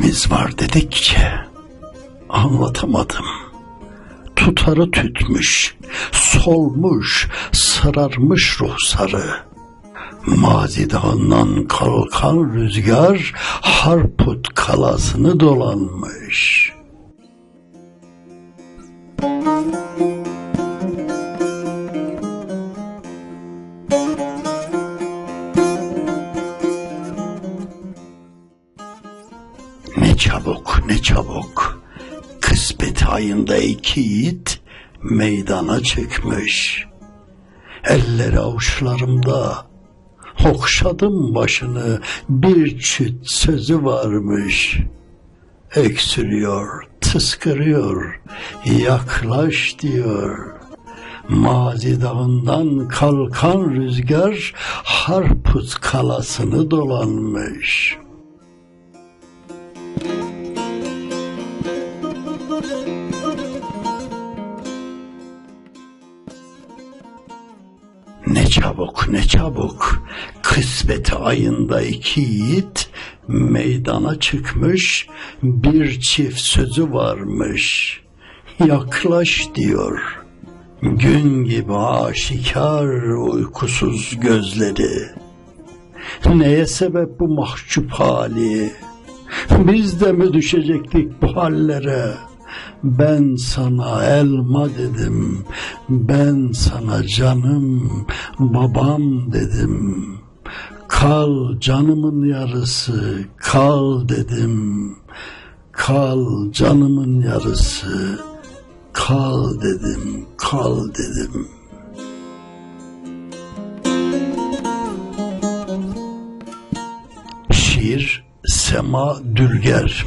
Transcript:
İşimiz var dedikçe anlatamadım. Tutarı tütmüş, solmuş, sararmış ruhsarı. Mazi dağından kalkan rüzgar Harput kalasını dolanmış. Ne çabuk ne çabuk kısmet ayında iki yiğit meydana çıkmış. Elleri avuçlarımda okşadım başını bir çüt sözü varmış. Öksürüyor, tıskırıyor, yaklaş diyor. Mazi dağından kalkan rüzgar Harput kalasını dolanmış.'' Ne çabuk ne çabuk kısmet ayında iki yiğit meydana çıkmış bir çift sözü varmış. Yaklaş diyor gün gibi aşikar uykusuz gözleri. Neye sebep bu mahcup hali? Biz de mi düşecektik bu hallere? Ben sana elma dedim, ben sana canım, babam dedim. Kal canımın yarısı, kal dedim. Kal canımın yarısı, kal dedim, kal dedim. Şiir Sema Dülger